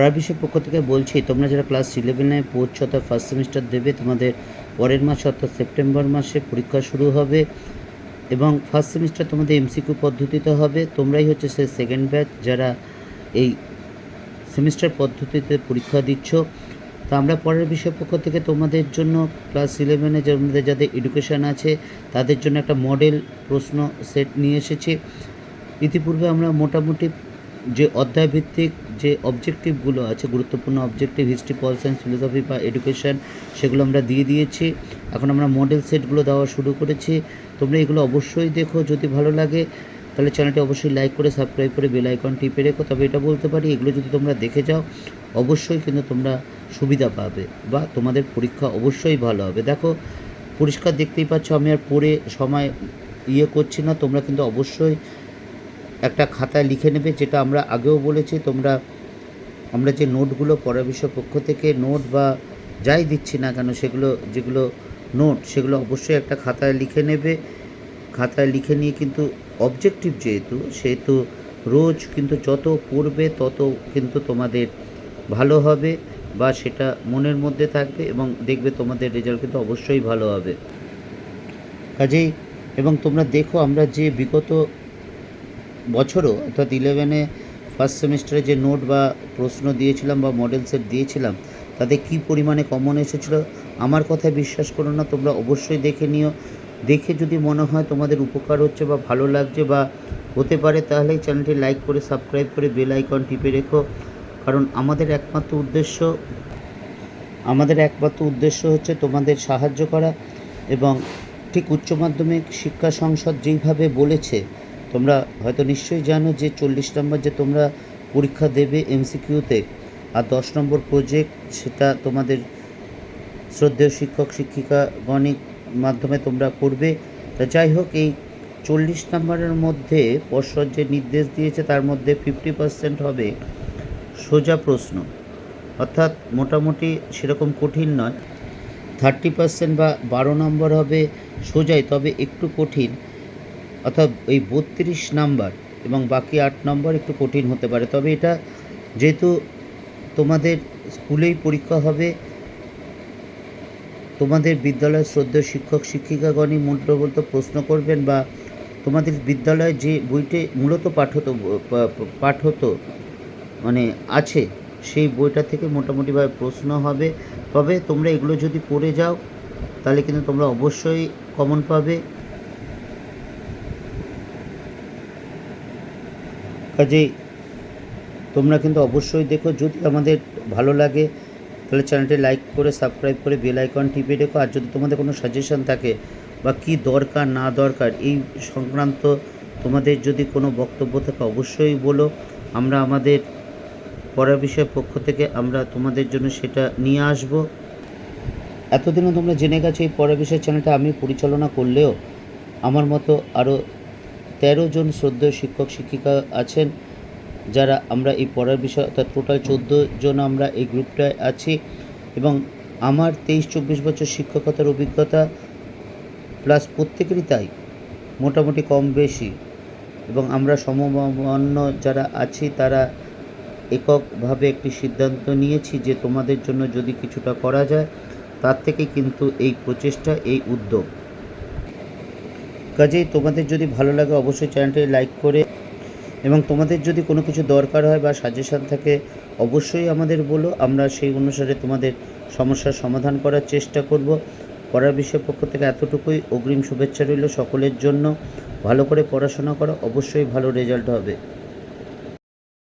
পড়ার বিষয়ের পক্ষ থেকে বলছি, তোমরা যারা ক্লাস ইলেভেনে পড়ছো অর্থাৎ ফার্স্ট সেমিস্টার দেবে, তোমাদের পরের মাসে অর্থাৎ সেপ্টেম্বর মাসে পরীক্ষা শুরু হবে এবং ফার্স্ট সেমিস্টার তোমাদের এমসিকিউ পদ্ধতিতে হবে। তোমরাই হচ্ছে সে সেকেন্ড ব্যাচ যারা এই সেমিস্টার পদ্ধতিতে পরীক্ষা দিচ্ছ। তা আমরা পরের বিষয় পক্ষ থেকে তোমাদের জন্য ক্লাস ইলেভেনে যাদের যাদের এডুকেশান আছে, তাদের জন্য একটা মডেল প্রশ্ন সেট নিয়ে এসেছি। ইতিপূর্বে আমরা মোটামুটি যে অধ্যায়ভিত্তিক যে অবজেক্টিভগুলো আছে, গুরুত্বপূর্ণ objective history pol science philosophy বা এডুকেশান সেগুলো আমরা দিয়ে দিয়েছি। এখন আমরা মডেল সেটগুলো দেওয়া শুরু করেছি। তোমরা এগুলো অবশ্যই দেখো, যদি ভালো লাগে, তাহলে চ্যানেলটি অবশ্যই লাইক করে সাবস্ক্রাইব করে বেল আইকন টিপে রেখো। তবে এটা বলতে পারি, এগুলো যদি তোমরা দেখে যাও, অবশ্যই কিন্তু তোমরা সুবিধা পাবে বা তোমাদের পরীক্ষা অবশ্যই ভালো হবে। দেখো, পরিষ্কার দেখতেই পাচ্ছ, আমি আর পড়ে সময় ইয়ে করছি না। তোমরা কিন্তু অবশ্যই একটা খাতায় লিখে নেবে, যেটা আমরা আগেও বলেছি। তোমরা আমরা যে নোটগুলো পড়া পক্ষ থেকে নোট বা যাই দিচ্ছি না কেন সেগুলো, যেগুলো নোট, সেগুলো অবশ্যই একটা খাতায় লিখে নেবে। খাতায় লিখে নিয়ে কিন্তু অবজেক্টিভ যেহেতু, সেহেতু রোজ কিন্তু যত পড়বে তত কিন্তু তোমাদের ভালো হবে বা সেটা মনের মধ্যে থাকবে এবং দেখবে তোমাদের রেজাল্ট কিন্তু অবশ্যই ভালো হবে। কাজেই এবং তোমরা দেখো আমরা যে বিগত বছরও অর্থাৎ ইলেভেনে ফার্স্ট সেমিস্টারে যে নোট বা প্রশ্ন দিয়েছিলাম বা মডেল সেট দিয়েছিলাম, তাতে কী পরিমাণে কমন এসেছিল? আমার কথায় বিশ্বাস করো না, তোমরা অবশ্যই দেখে নিও। দেখে যদি মনে হয় তোমাদের উপকার হচ্ছে বা ভালো লাগছে বা হতে পারে, তাহলে চ্যানেলটি লাইক করে সাবস্ক্রাইব করে বেল আইকন টিপে রেখো। কারণ আমাদের একমাত্র উদ্দেশ্য, আমাদের একমাত্র উদ্দেশ্য হচ্ছে তোমাদের সাহায্য করা এবং ঠিক উচ্চ মাধ্যমিক শিক্ষা সংসদ যেইভাবে বলেছে তোমরা হয়তো নিশ্চয়ই জানো যে চল্লিশ নম্বর যে তোমরা পরীক্ষা দেবে এমসিকিউতে আর দশ নম্বর প্রজেক্ট সেটা তোমাদের শ্রদ্ধেয় শিক্ষক শিক্ষিকাগণিক মাধ্যমে তোমরা করবে। তা যাই হোক, এই চল্লিশ নম্বরের মধ্যে পর্ষদ যে নির্দেশ দিয়েছে তার মধ্যে ফিফটি পার্সেন্ট হবে সোজা প্রশ্ন। অর্থাৎ মোটামুটি সেরকম কঠিন নয়। থার্টি পার্সেন্ট বা বারো নম্বর হবে সোজাই, তবে একটু কঠিন। অর্থাৎ এই বত্রিশ নাম্বার এবং বাকি আট নম্বর একটু কঠিন হতে পারে। তবে এটা যেহেতু তোমাদের স্কুলেই পরীক্ষা হবে, তোমাদের বিদ্যালয়ের শ্রদ্ধেয় শিক্ষক, শিক্ষিকাগণই মূলত প্রশ্ন করবেন বা তোমাদের বিদ্যালয়ে যে বইটি মূলত পাঠ হতো পাঠ হতো মানে আছে, সেই বইটা থেকে মোটামুটিভাবে প্রশ্ন হবে। তবে তোমরা এগুলো যদি করে যাও, তাহলে কিন্তু তোমরা অবশ্যই কমন পাবে। কাজেই তোমরা কিন্তু অবশ্যই দেখো, যদি আমাদের ভালো লাগে, তাহলে চ্যানেলটি লাইক করে, সাবস্ক্রাইব করে, বেল আইকন টিপে রেখো। আর যদি তোমাদের কোনো সাজেশন থাকে বা কি দরকার, না দরকার, এই সংক্রান্ত তোমাদের যদি কোনো বক্তব্য থাকে, অবশ্যই বলো। আমরা আমাদের পড়া বিষয়ের পক্ষ থেকে আমরা তোমাদের জন্য সেটা নিয়ে আসব। এতদিনও তোমরা জেনে গেছো এই পড়া বিষয় চ্যানেলটা আমি পরিচালনা করলেও আমার মতো আরও তেরো জন শ্রদ্ধেয় শিক্ষক, শিক্ষিকা আছেন, যারা আমরা এই পড়ার বিষয়, অর্থাৎ টোটাল চোদ্দ জন আমরা এই গ্রুপটায় আছি। এবং আমার তেইশ চব্বিশ বছর শিক্ষকতার অভিজ্ঞতা প্লাস প্রত্যেকেরই তাই, মোটামুটি কম বেশি। এবং আমরা সমমান্য যারা আছি, তারা এককভাবে একটি সিদ্ধান্ত নিয়েছি যে তোমাদের জন্য যদি কিছুটা করা যায়, তার থেকে কিন্তু এই প্রচেষ্টা, এই উদ্যোগ। কাজেই তোমাদের যদি ভালো লাগে অবশ্যই চ্যানেলটি লাইক করে এবং তোমাদের যদি কোনো কিছু দরকার হয় বা সাজেশান থাকে, অবশ্যই আমাদের বলো। আমরা সেই অনুসারে তোমাদের সমস্যার সমাধান করার চেষ্টা করব। পড়ার বিষয়ের পক্ষ থেকে এতটুকুই। অগ্রিম শুভেচ্ছা রইল সকলের জন্য। ভালো করে পড়াশোনা করো। অবশ্যই ভালো রেজাল্ট হবে।